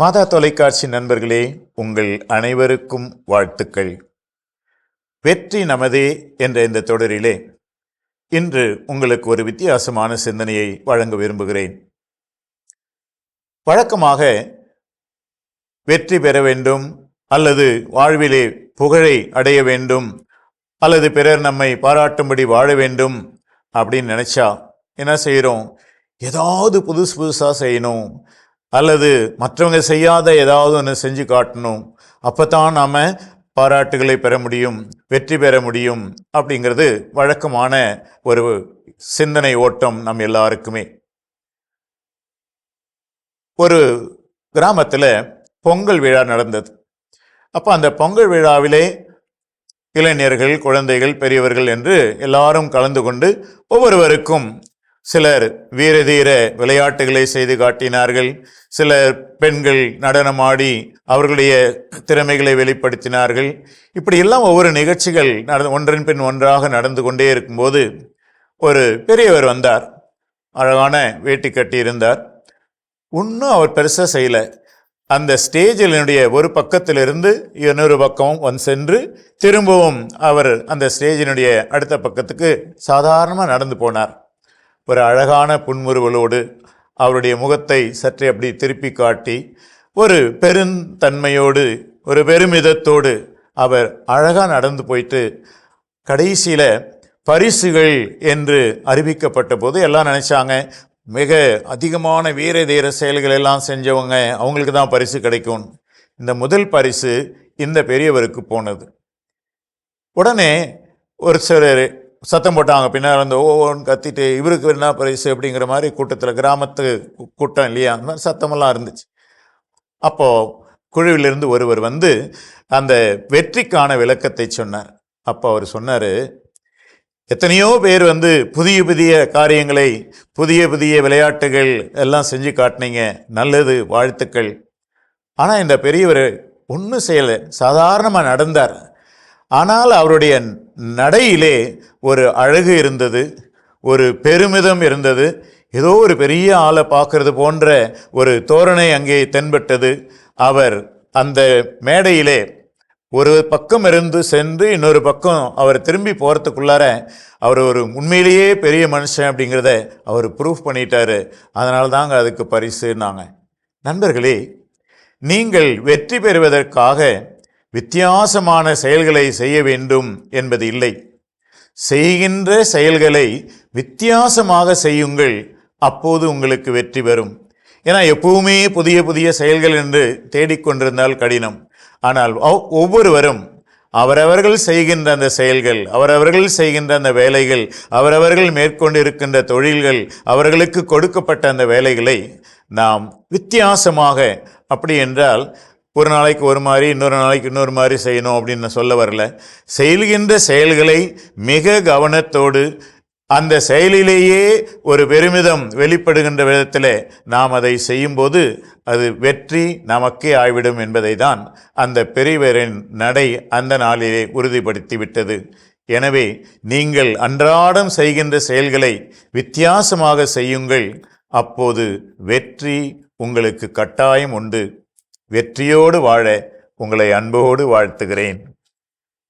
மாதா தொலைக்காட்சி நண்பர்களே உங்கள் அனைவருக்கும் வாழ்த்துக்கள். வெற்றி நமதே என்ற இந்த தொடரிலே இன்று உங்களுக்கு ஒரு வித்தியாசமான சிந்தனையை வழங்க விரும்புகிறேன். வழக்கமாக வெற்றி பெற வேண்டும் அல்லது வாழ்விலே புகழை அடைய வேண்டும் அல்லது பிறர் நம்மை பாராட்டும்படி வாழ வேண்டும் அப்படின்னு நினச்சா என்ன செய்கிறோம் ஏதாவது புதுசு புதுசாக செய்யணும். அல்லது மற்றவங்க செய்யாத ஏதாவது ஒன்று செஞ்சு காட்டணும். அப்போ தான் நாம் பாராட்டுகளை பெற முடியும் வெற்றி பெற முடியும் அப்படிங்கிறது வழக்கமான ஒரு சிந்தனை ஓட்டம் நம் எல்லாருக்குமே. ஒரு கிராமத்தில் பொங்கல் விழா நடந்தது. அப்போ அந்த பொங்கல் விழாவிலே இளைஞர்கள் குழந்தைகள் பெரியவர்கள் என்று எல்லாரும் கலந்து கொண்டு ஒவ்வொருவருக்கும் சிலர் வீரதீர விளையாட்டுகளை செய்து காட்டினார்கள். சிலர் பெண்கள் நடனமாடி அவர்களுடைய திறமைகளை வெளிப்படுத்தினார்கள். இப்படி எல்லாம் ஒவ்வொரு நிகழ்ச்சிகள் நட ஒன்றன் பின் ஒன்றாக நடந்து கொண்டே இருக்கும்போது ஒரு பெரியவர் வந்தார். அழகான வேட்டி கட்டியிருந்தார் இன்னும் ஒன்றும் அவர் பெருசாக செய்யலை. அந்த ஸ்டேஜினுடைய ஒரு பக்கத்திலிருந்து இன்னொரு பக்கம் வந்து சென்று திரும்பவும் அவர் அந்த ஸ்டேஜினுடைய அடுத்த பக்கத்துக்கு சாதாரணமாக நடந்து போனார். ஒரு அழகான புன்முறுவலோடு அவருடைய முகத்தை சற்றே அப்படி திருப்பி காட்டி ஒரு பெருந்தன்மையோடு ஒரு பெருமிதத்தோடு அவர் அழகாக நடந்து போயிட்டு கடைசியில் பரிசுகள் என்று அறிவிக்கப்பட்ட போது எல்லாம் நினச்சாங்க மிக அதிகமான வீர தீர செயல்கள் எல்லாம் செஞ்சவங்க அவங்களுக்கு தான் பரிசு கிடைக்கும். இந்த முதல் பரிசு இந்த பெரியவருக்கு போனது. உடனே ஒரு சிலர் சத்தம் போட்டாங்க. பின்னால் வந்து ஓன்னு கத்திட்டு இவருக்கு என்ன பரிசு? அப்படிங்கிற மாதிரி கூட்டத்தில் கிராமத்து கூட்டம் இல்லையா? அந்த மாதிரி சத்தமெல்லாம் இருந்துச்சு. அப்போது குழுவிலிருந்து ஒருவர் வந்து அந்த வெற்றிக்கான விளக்கத்தை சொன்னார். அப்போ அவர் சொன்னார் எத்தனையோ பேர் வந்து புதிய புதிய காரியங்களை புதிய புதிய விளையாட்டுகள் எல்லாம் செஞ்சு காட்டினீங்க. நல்லது வாழ்த்துக்கள். ஆனால் இந்த பெரியவர் ஒன்றும் செய்யலை. சாதாரணமாக நடந்தார். ஆனால் அவருடைய நடையிலே ஒரு அழகு இருந்தது ஒரு பெருமிதம் இருந்தது. ஏதோ ஒரு பெரிய ஆளை பார்க்கறது போன்ற ஒரு தோரணை அங்கே தென்பட்டது. அவர் அந்த மேடையிலே ஒரு பக்கம் இருந்து சென்று இன்னொரு பக்கம் அவர் திரும்பி போகிறதுக்குள்ளார அவர் ஒரு உண்மையிலேயே பெரிய மனுஷன் அப்படிங்கிறத அவர் ப்ரூஃப் பண்ணிட்டாரு. அதனால தாங்க அதுக்கு பரிசுனாங்க நண்பர்களே நீங்கள் வெற்றி பெறுவதற்காக வித்தியாசமான செயல்களை செய்ய வேண்டும் என்பது இல்லை. செய்கின்ற செயல்களை வித்தியாசமாக செய்யுங்கள் அப்போது உங்களுக்கு வெற்றி வரும் ஏன்னா எப்பவுமே புதிய புதிய செயல்கள் என்று தேடிக்கொண்டிருந்தால் கடினம். ஆனால் ஒவ்வொருவரும் அவரவர்கள் செய்கின்ற அந்த செயல்கள் அவரவர்கள் செய்கின்ற அந்த வேலைகள் அவரவர்கள் மேற்கொண்டிருக்கின்ற தொழில்கள் அவர்களுக்கு கொடுக்கப்பட்ட அந்த வேலைகளை நாம் வித்தியாசமாக அப்படி என்றால் ஒரு நாளைக்கு ஒரு மாதிரி இன்னொரு நாளைக்கு இன்னொரு மாதிரி செய்யணும் அப்படின்னு நான் சொல்ல வரல. செய்கின்ற செயல்களை மிக கவனத்தோடு அந்த செயலிலேயே ஒரு பெருமிதம் வெளிப்படுகின்ற விதத்தில் நாம் அதை செய்யும்போது அது வெற்றி நமக்கே ஆய்விடும் என்பதை தான் அந்த பெரியவரின் நடை அந்த நாளிலே உறுதிப்படுத்தி விட்டது. எனவே நீங்கள் அன்றாடம் செய்கின்ற செயல்களை வித்தியாசமாக செய்யுங்கள். அப்போது வெற்றி உங்களுக்கு கட்டாயம் உண்டு. வெற்றியோடு வாழ உங்களை அன்போடு வாழ்த்துகிறேன்.